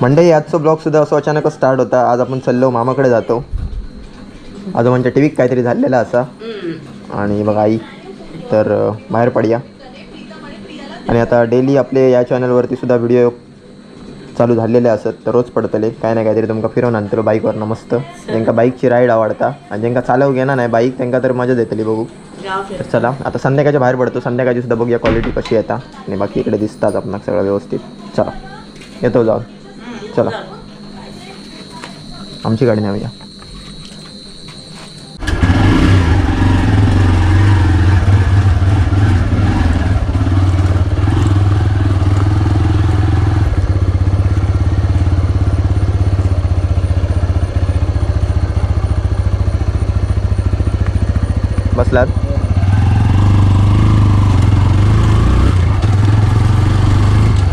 म्हणजे आजचं ब्लॉगसुद्धा असं अचानकच स्टार्ट होता. आज आपण चाललो मामाकडे जातो. आजोबांच्या टी व्हीत काहीतरी झालेलं असा. आणि बघा आई तर बाहेर पडूया. आणि आता डेली आपले या चॅनलवरती सुद्धा व्हिडिओ चालू झालेले असत तर रोज पडतले. काय नाही काहीतरी तुमका फिरवून आणतलो बाईकवरनं मस्त. ज्यांका बाईकची राईड आवडता आणि ज्यांका चालव घेणार नाही बाईक त्यांना तर मजा देतली बघू. तर चला आता संध्याकाळच्या बाहेर पडतो. संध्याकाळची सुद्धा बघूया क्वालिटी कशी येता आणि बाकी इकडे दिसतात आपण सगळं व्यवस्थित. चला येतो जाऊ चला. आमची गाडी नाही भैया बसलात?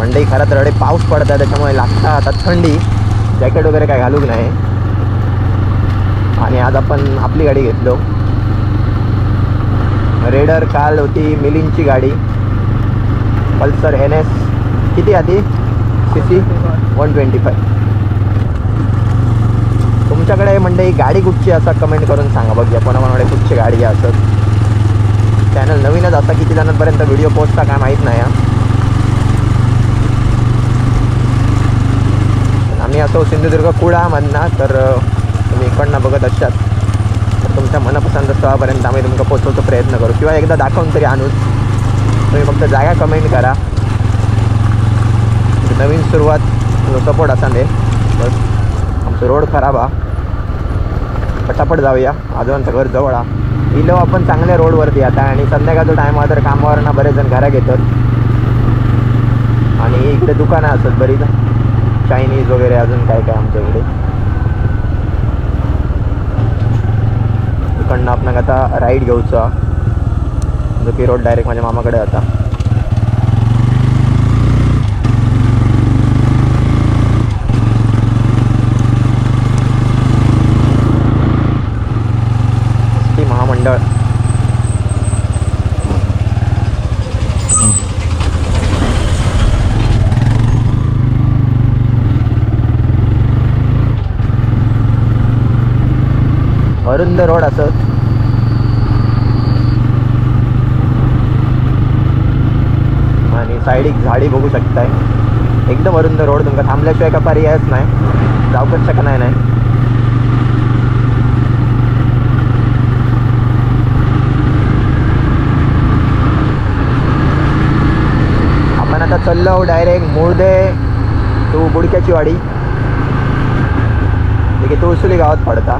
मंडई खरं तर अडे पाऊस पडत आहे त्याच्यामुळे लागता आता थंडी. जॅकेट वगैरे काय घालूक नाही. आणि आज आपण आपली गाडी घेतलो. रेडर काल होती मिलिनची गाडी. Pulsar N S. किती आधी C C? One twenty five तुमच्याकडे मंडई गाडी कुठची असा कमेंट करून सांगा. बघूया कोणाकोणाकडे कुठची गाडी असत चॅनल नवीनच आता किती जणांपर्यंत व्हिडिओ पोचता काय माहीत नाही हा. सिंधुदुर्ग कुळा तर तुम्ही इकडनं बघत असतात. तर तुमच्या मनपसंत स्थळापर्यंत आम्ही तुमका पोचवतो प्रयत्न करू. किंवा एकदा दाखवून तरी आणूच तुम्ही फक्त जागा कमेंट करा. नवीन सुरुवात सपोर्ट असा दे बस आमचं रोड खराब हा. पटापट जाऊया. आजोबांचं घर जवळ हा. इलो आपण चांगल्या रोडवरती आता आणि संध्याकाळचा टाईम तर कामावर ना बरेच जण घरा घेतात. आणि इकडे दुकानं असतात बरीच चायनीज वगैरे अजून काय काय आमच्याकडे इकडनं आपण आता राईड घेऊचा जो की रोड डायरेक्ट माझ्या मामाकडे आता. अरुंद रोड असत आणि सायडीक झाडी बघू शकताय. एकदम अरुंद रोड तुमका थांबल्याशिवाय का पर्यायच नाही. जाऊकच शकत नाही. नाही आपण आता चाललो डायरेक्ट मुळदे टू बुडक्याची वाडी. जे की तुळसुली गावात पडता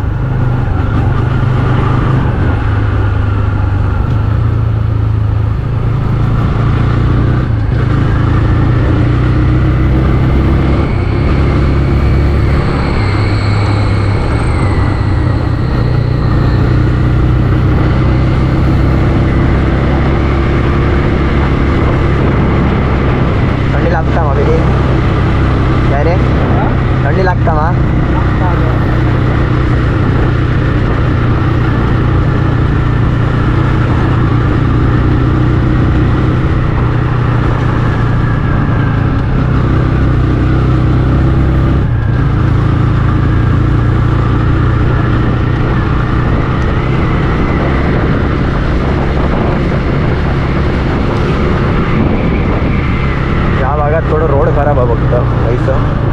थंडी लागता मा बेटी काय रे थंडी लागता मा या भागात थोडं रोड खराब आहे फक्त पैसं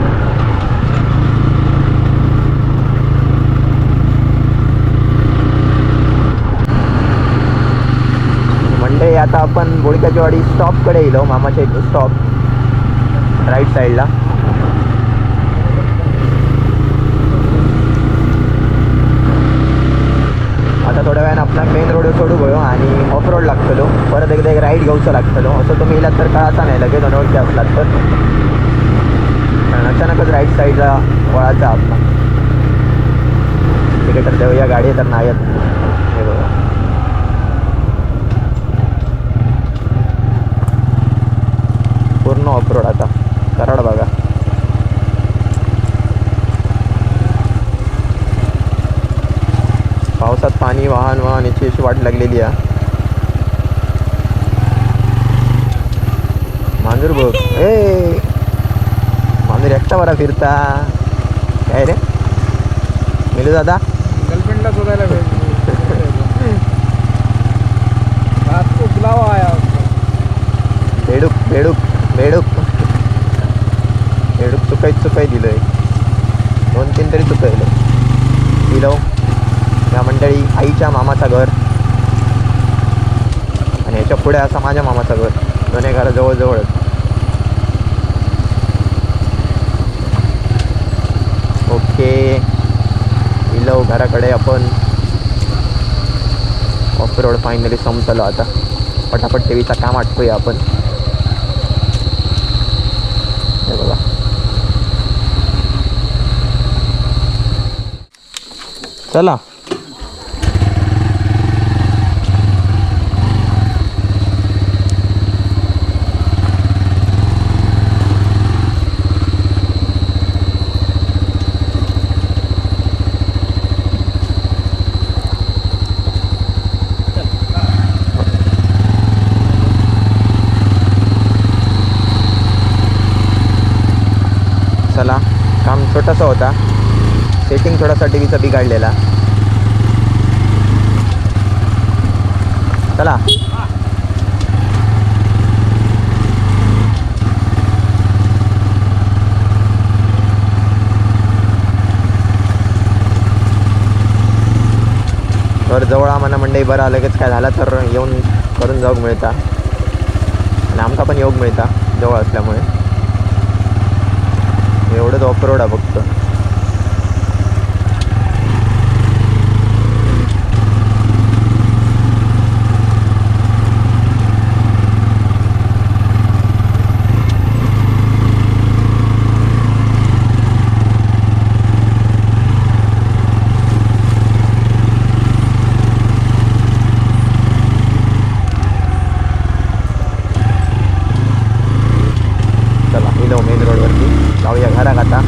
म्हणजे आता आपण बोडक्याची स्टॉपकडे येलो हो, मामाच्या इथं स्टॉप राईट साईडला आता थोड्या वेळानं आपला मेन रोड सोडू गयो आणि ऑफ रोड लागतलो परत एकदा एक राईड घेऊचं लागतलो असं तुम्ही येलात तर कळाचा नाही लगेच अनोळखी असलात तर कारण अचानकच राईट साईडला वळाचा आपला. तिकडे तर देऊया गाडी तर नाही येत हे बघा पूर्ण ऑफ रोड आता. कराड बघा. पावसात पाणी वाहन वाहन याची अशी वाट लागलेली आहे. मांजूर बघ. ए! मांजूर एकटा बरा फिरता. काय रे? मिलू दादा? गर्लफ्रेंडला शोधायला भेट. बेडूक चुकाय चुकाय दोन तीन तरी चुकवलं दिलं. या मंडळी आईच्या मामाचा घर. आणि याच्यापुढे असं माझ्या मामाचा घर. दोन्ही घरा जवळजवळच ओके. इलव घराकडे आपण. ऑफ रोड फायनली संपलो आता. पटापट टीव्हीचा काम आटपूया आपण. हे बघा. चला. चला. काम छोटासा होता. सेटिंग थोडासा टी व्हीचा बिघडलेला चला. तर जवळ आम्हाला मंडई बरं लगेच काय झालं तर येऊन करून जाऊक मिळता. आणि आमका पण येऊक मिळता जवळ असल्यामुळे. एवढंच ऑफ रोड आहे फक्त. ఉందో మేము రోడ్ వరకు లారీ ఎగారా కదా